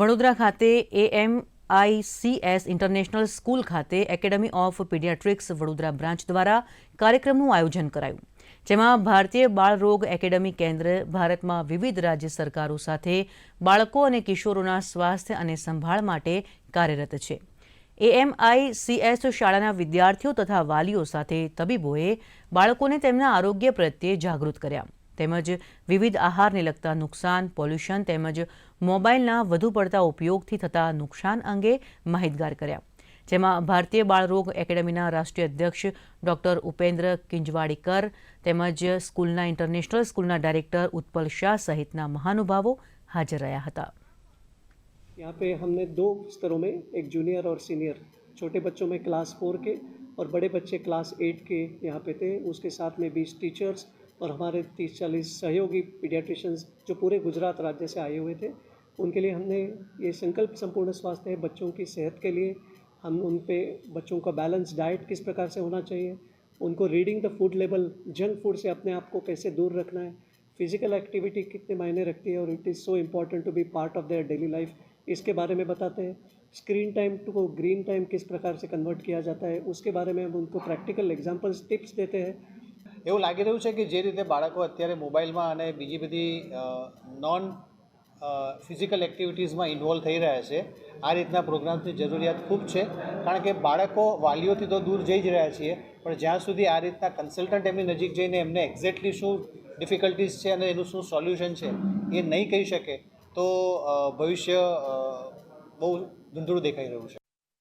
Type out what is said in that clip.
વડોદરા ખાતે AM ICS international school ખાતે academy of pediatrics Vadodara branch દ્વારા કાર્યક્રમનું આયોજન કરાયું જેમાં ભારતીય બાળરોગ એકેડમી કેન્દ્ર ભારતમાં વિવિધ રાજ્ય સરકારો સાથે બાળકો અને કિશોરોના સ્વાસ્થ્ય અને સંભાળ માટે કાર્યરત છે એએમઆઈસીએસ શાળાના વિદ્યાર્થીઓ તથા વાલીઓ સાથે તબીબોએ બાળકોને તેમના આરોગ્ય પ્રત્યે જાગૃત કર્યા તેમજ વિવિધ આહાર ને લગતા નુકસાન પોલ્યુશન તેમજ મોબાઈલ ના વધુ પડતા ઉપયોગ થી થતા નુકસાન અંગે માહિતીકાર કર્યા જેમાં ભારતીય બાળ રોગ એકેડમી ના રાષ્ટ્રીય અધ્યક્ષ ડોક્ટર ઉપેન્દ્ર કિંજવાડીકર તેમજ સ્કૂલ ના ઇન્ટરનેશનલ સ્કૂલ ના ડાયરેક્ટર ઉત્પલ શાહ સહિત ના મહાનુભાવો હાજર રહ્યા હતા. અહીંયા પે અમે 2 સ્તરો મે એક જુનિયર ઓર સિનિયર છોટે બચ્ચો મે ક્લાસ 4 કે ઓર બડે બચ્ચે ક્લાસ 8 કે અહીંયા પે તે ઉસકે સાથ મે 20 ટીચર્સ और हमारे तीस चालीस सहयोगी पीडियाट्रिशंस जो पूरे गुजरात राज्य से आए हुए थे उनके लिए हमने ये संकल्प संपूर्ण स्वास्थ्य है बच्चों की सेहत के लिए हम उन पर बच्चों का बैलेंस डाइट किस प्रकार से होना चाहिए उनको reading the food label junk food से अपने आप को कैसे दूर रखना है फिजिकल एक्टिविटी कितने मायने रखती है और it is so important to be part of their daily life इसके बारे में बताते हैं स्क्रीन टाइम को ग्रीन टाइम किस प्रकार से कन्वर्ट किया जाता है उसके बारे में हम उनको प्रैक्टिकल एग्जाम्पल्स टिप्स देते हैं એવું લાગી રહ્યું છે કે જે રીતે બાળકો અત્યારે મોબાઈલમાં અને બીજી બધી નોન ફિઝિકલ એક્ટિવિટીઝમાં ઇન્વોલ્વ થઈ રહ્યા છે આ રીતના પ્રોગ્રામ્સની જરૂરિયાત ખૂબ છે કારણ કે બાળકો વાલીઓથી તો દૂર જઈ જ રહ્યા છીએ પણ જ્યાં સુધી આ રીતના કન્સલ્ટન્ટ એમની નજીક જઈને એમને એક્ઝેક્ટલી શું ડિફિકલ્ટીઝ છે અને એનું શું સોલ્યુશન છે એ નહીં કહી શકે તો ભવિષ્ય બહુ ધૂંધળું દેખાઈ રહ્યું છે